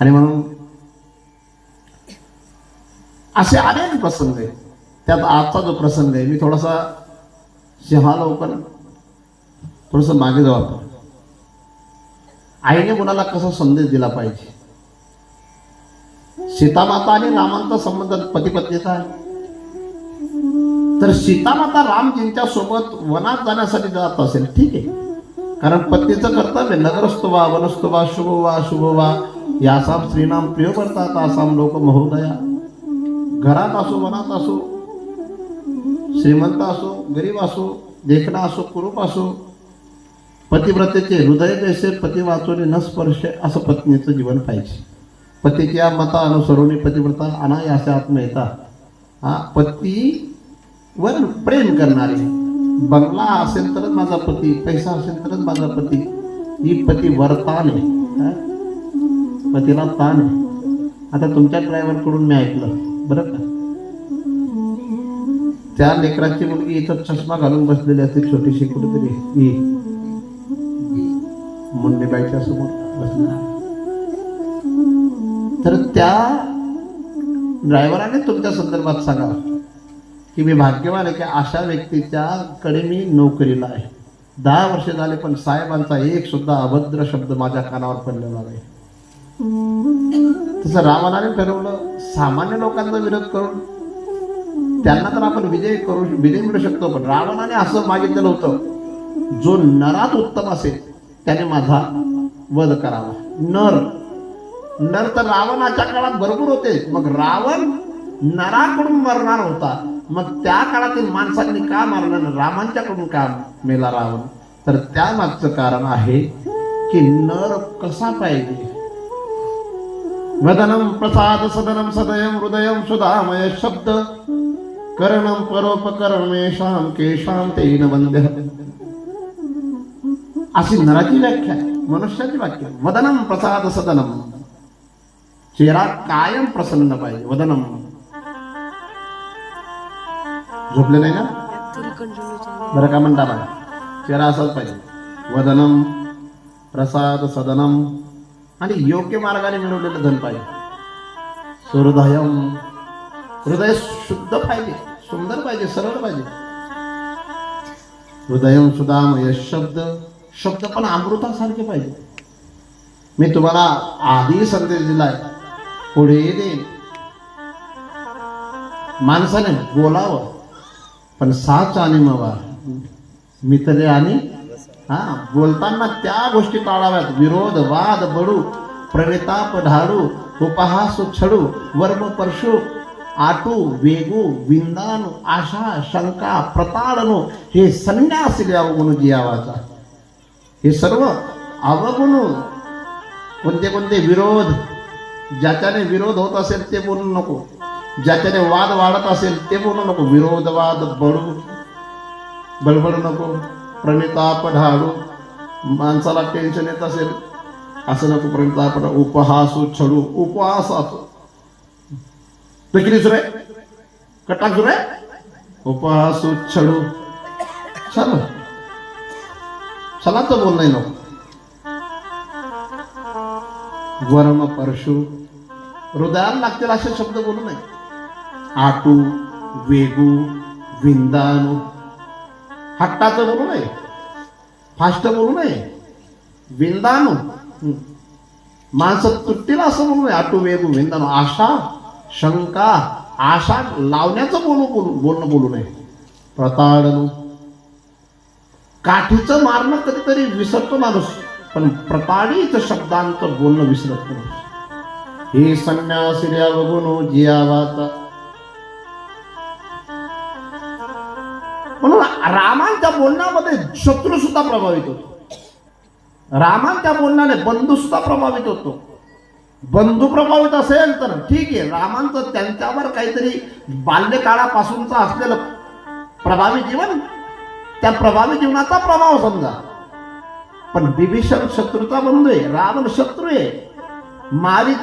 आणि म्हणून असे अनेक प्रसंग आहे त्यात आजचा जो प्रसंग आहे मी थोडासा सिंहालवकर थोडस मागे जाऊ आपण. आईने मुलाला कसा संदेश दिला पाहिजे? सीतामाता आणि रामांचा संबंध पती पत्नीचा आहे तर सीतामाता रामजींच्या सोबत वनात जाण्यासाठी जात असेल ठीक आहे. कारण पत्नीचं कर्तव्य नगरस्तो वा वनस्तो वा शुभ वा शुभ वा यासाम श्रीनाम प्रिय करतात आसाम लोक महोदया. घरात असो मनात असो श्रीमंत असो गरीब असो देखणा असो कुरूप असो पतिव्रतेचे हृदय जैसे पती वाचून न स्पर्श असं पत्नीचं जीवन पाहिजे. पतीच्या मता अनुसरून पतिव्रता अनायासे आत्मयता हा पतीवर प्रेम करणारे. बंगला असेल तरच माझा पती पैसा असेल तरच माझा पती. ही पती वर्तान आहे हा? पतीला ताण आहे आता तुमच्या ड्रायव्हरकडून मी ऐकलं. बरं का? त्या लेकराची मुलगी इथं चष्मा घालून बसलेली असते छोटीशी कुठेतरी. ही. मुंडेबाईच्या समोर तर त्या ड्रायव्हराने तुमच्या संदर्भात सांगा की मी भाग्यवान आहे की अशा व्यक्तीच्या कडे मी नोकरीला आहे. दहा वर्ष झाले पण साहेबांचा एक सुद्धा अभद्र शब्द माझ्या कानावर पडलेला नाही. तसं रावणाने ठरवलं सामान्य लोकांचा विरोध करून त्यांना तर आपण विजय करू विजय मिळू शकतो पण रावणाने असं मागितलेलं होतं जो नरात उत्तम असेल त्याने माझा वध करावा. नर. नर तर रावणाच्या काळात भरपूर होते. मग रावण नराकडून मरणार होता. मग त्या काळातील माणसांनी का मारलं रामांच्याकडून का मेला रावण? तर त्या मागचं कारण आहे की नर कसा पाहिजे? वदनं प्रसाद सदनं सदयं हृदयं सुधामय शब्द। करणम परोपकरणमेषाम केशाम तेन वंद्य अशी नराची व्याख्या आहे, मनुष्याची व्याख्या वदनं प्रसाद सदनं। चेहरा कायम प्रसन्न पाहिजे वदनम झोपले नाही ना? बरं का म्हणता मला चेहरा असाच पाहिजे. वदनम प्रसाद सदनम आणि योग्य मार्गाने मिळवलेलं धन पाहिजे. सुहृदयम हृदय शुद्ध पाहिजे सुंदर पाहिजे सरळ पाहिजे. हृदयम सुदामय शब्द शब्द पण अमृतासारखे पाहिजे. मी तुम्हाला आधी संदेश दिलाय पुढे देईन. माणसाने बोलावं पण साच आणि मवा. मित्र आणि हा बोलताना त्या गोष्टी टाळाव्यात विरोध वाद बडू प्रवेताप ढाळू उपहास छडू वर्म परशु आटू वेगू विंदानू आशा शंका प्रताडणू हे संन्यास अवगुण जियावाचा. हे सर्व अवगुण. कोणते कोणते विरोध ज्याच्याने विरोध होत असेल ते बोलू नको. ज्याच्याने वाद वाढत असेल ते बोलू नको. विरोधवाद बडू बडबड नको. प्रणिताप ढाळू माणसाला टेन्शन येत असेल असं नको प्रणिताप उपहासू छडू उपहास असो. किती सुरू? कटाक सुरे? उपहासू छडू चल. चलाच बोल नाही नको वर्म परशु. हृदयाला लागतील असे शब्द बोलू नये. आटू वेगू विंदानू. हट्टाचं बोलू नये. फास्ट बोलू नये. विंदानो माणसं तुटतील असं बोलू नये. आटू वेगू विंदानो आशा शंका आशा लावण्याचं बोलू बोलू बोलणं बोलू नये. प्रताडणू. काठीचं मारणं कधीतरी विसरतो माणूस पण प्रताडीत शब्दांचं बोलणं विसरत नाही. हे संन्यासिर्या बघून जियावाचा रामांच्या बोलण्यामध्ये शत्रू सुद्धा प्रभावित होतो. रामांच्या बोलण्याने बंधू सुद्धा प्रभावित होतो. बंधू प्रभावित असेल तर ठीक आहे रामांचं त्यांच्यावर काहीतरी बाल्यकाळापासूनचं असलेलं प्रभावी जीवन त्या प्रभावी जीवनाचा प्रभाव समजा. पण बिभीषण शत्रूचा बंधू आहे रावण शत्रू आहे मारी